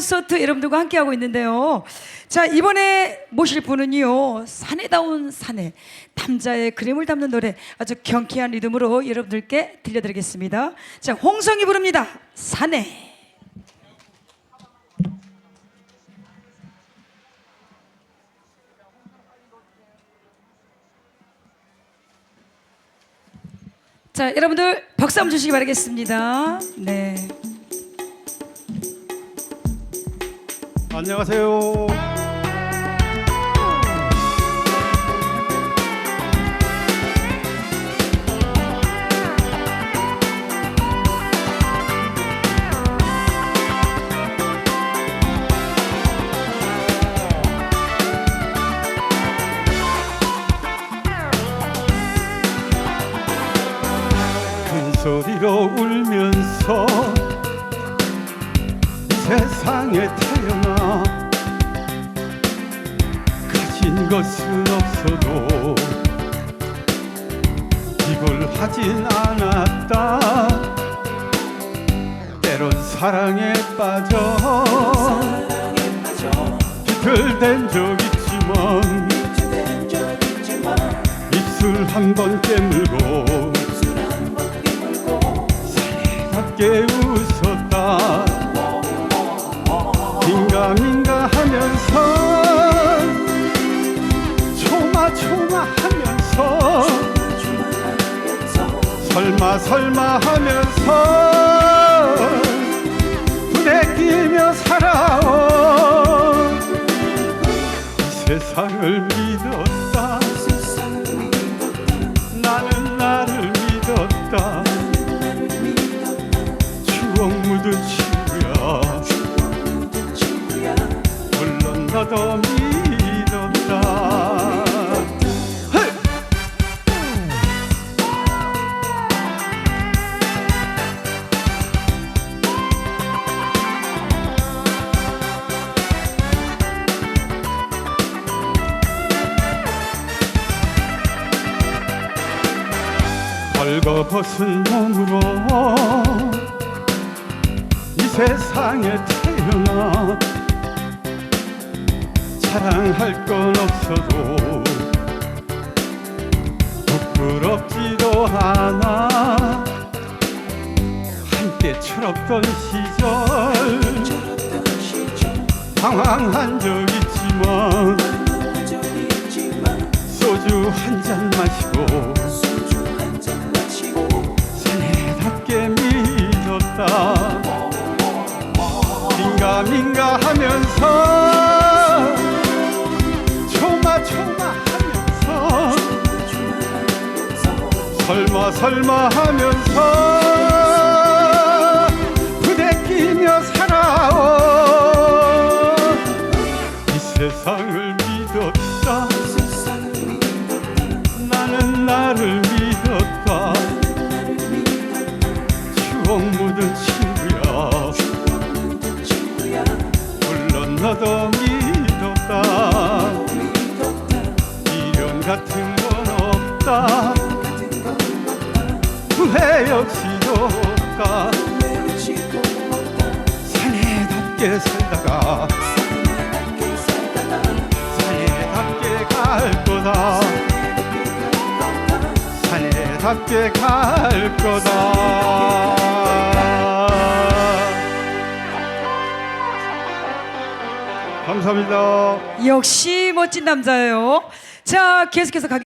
콘서트 여러분들과 함께하고 있는데요. 자, 이번에 모실 분은요, 사내다운 사내, 남자의 그림을 담는 노래, 아주 경쾌한 리듬으로 여러분들께 들려드리겠습니다. 자, 홍성이 부릅니다. 사내. 자, 여러분들 박수 한번 주시기 바라겠습니다. 네. 안녕하세요. 큰 소리로 울면서 이 세상에 태어나 가진 것은 없어도 비굴하진 않았다. 때론 사랑에 빠져 비틀댄 적 있지만 입술 한 번 깨물고 살갑게 웃었 민가민가 하면서 초마초마 하면서 설마 설마 하면서 부대끼며 살아온 이 세상을 믿었다. 나는 나를 믿었다. 추억 묻은 너도 믿었다 헤이! 벌거벗은 몸으로 이 세상에 태어나 자랑할 건 없어도 부끄럽지도 않아. 함께 철없던 시절 방황한 적 있지만 소주 한 잔 마시고 사내답게 믿었다. 민가 민가 하면서 설마 설마 하면서 부대끼며 살아온 이 세상을 믿었다. 나는 나를 믿었다. 추억 묻은 친구야. 물론 너도 믿었다. 미련 같은 건 없다 없다 사내답게 살다가 사내답게 갈 거다 사내답게 갈 거다 감사합니다. 역시 멋진 남자예요. 자, 계속해서 가